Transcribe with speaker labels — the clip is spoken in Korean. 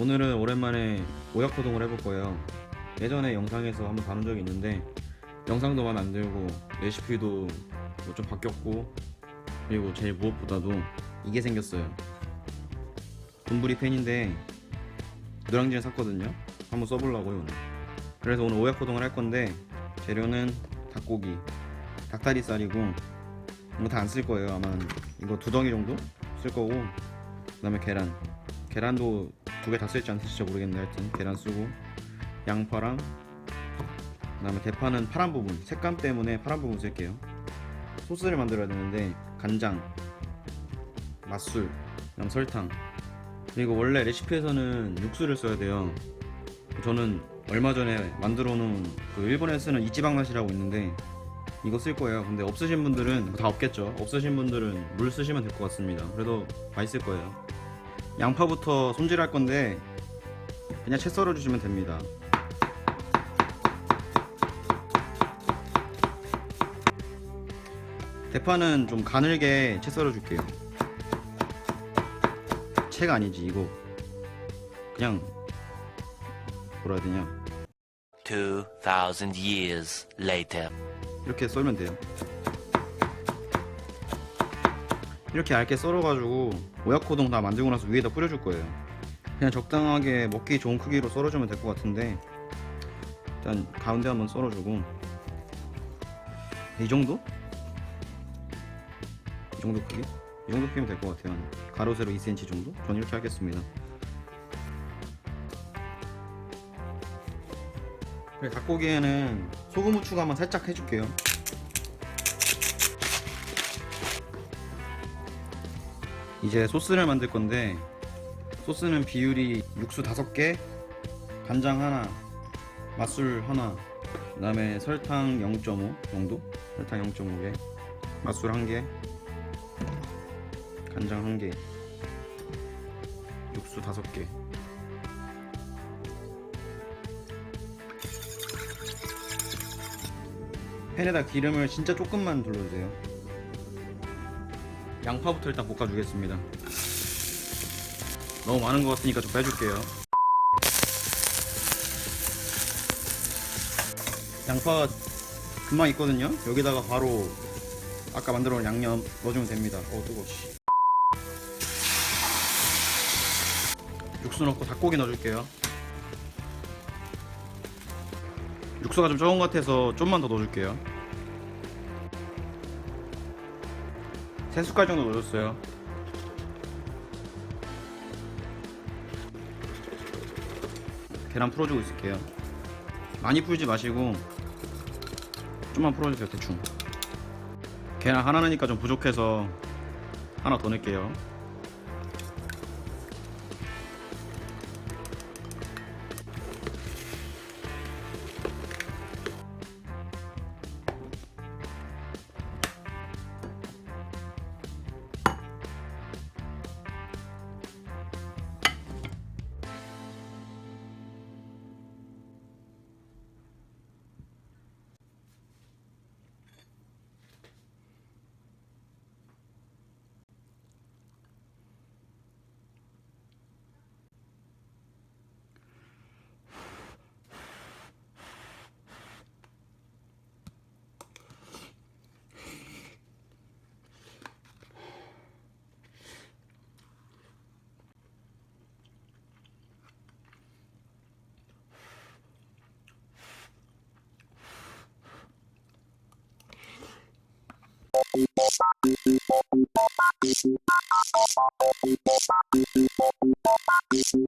Speaker 1: 오늘은 오랜만에 오야코동을 해볼 거예요. 예전에 영상에서 한번 다룬 적이 있는데 영상도 마음에 안 들고 레시피도 뭐 좀 바뀌었고 그리고 제일 무엇보다도 이게 생겼어요. 돈부리 펜인데 노량진에 샀거든요. 한번 써보려고요 오늘. 그래서 오늘 오야코동을 할 건데 재료는 닭고기, 닭다리살이고 이거 다 안 쓸 거예요. 아마 이거 두 덩이 정도 쓸 거고 그다음에 계란. 계란도 두 개 다 쓸지 안 쓸지 모르겠네 하여튼 계란 쓰고 양파랑 그 다음에 대파는 파란 부분 색감 때문에 파란 부분 쓸게요. 소스를 만들어야 되는데 간장 맛술 설탕. 그리고 원래 레시피에서는 육수를 써야 돼요. 저는 얼마 전에 만들어 놓은 그 일본에 쓰는 이지방 맛이라고 있는데 이거 쓸 거예요. 근데 없으신 분들은 다 없겠죠. 없으신 분들은 물 쓰시면 될 것 같습니다. 그래도 맛있을 거예요 양파부터 손질할 건데 그냥 채 썰어 주시면 됩니다. 대파는 좀 가늘게 채 썰어 줄게요. 채가 아니지 이거 그냥 뭐라 해야 되냐
Speaker 2: 2,000 years later.
Speaker 1: 이렇게 썰면 돼요. 이렇게 얇게 썰어가지고 오야코동 다 만들고 나서 위에다 뿌려줄 거예요. 그냥 적당하게 먹기 좋은 크기로 썰어주면 될 것 같은데 일단 가운데 한번 썰어주고 이 정도? 이 정도 크기? 이 정도 크기면 될 것 같아요. 한 가로 세로 2cm 정도? 전 이렇게 하겠습니다. 그리고 닭고기에는 소금 후추가 한번 살짝 해줄게요. 이제 소스를 만들 건데 소스는 비율이 육수 5개, 간장 하나, 맛술 하나, 그 다음에 설탕 0.5 정도? 설탕 0.5개, 맛술 1개, 간장 1개, 육수 5개. 팬에다 기름을 진짜 조금만 둘러주세요. 양파부터 일단 볶아주겠습니다. 너무 많은 것 같으니까 좀 빼줄게요. 양파 금방 있거든요. 여기다가 바로 아까 만들어 놓은 양념 넣어주면 됩니다. 어 뜨거워. 씨. 육수 넣고 닭고기 넣어줄게요. 육수가 좀 적은 것 같아서 좀만 더 넣어줄게요. 세 숟갈 정도 넣어줬어요. 계란 풀어주고 있을게요. 많이 풀지 마시고 좀만 풀어주세요 대충. 계란 하나 넣으니까 좀 부족해서 하나 더 넣을게요. Thank you.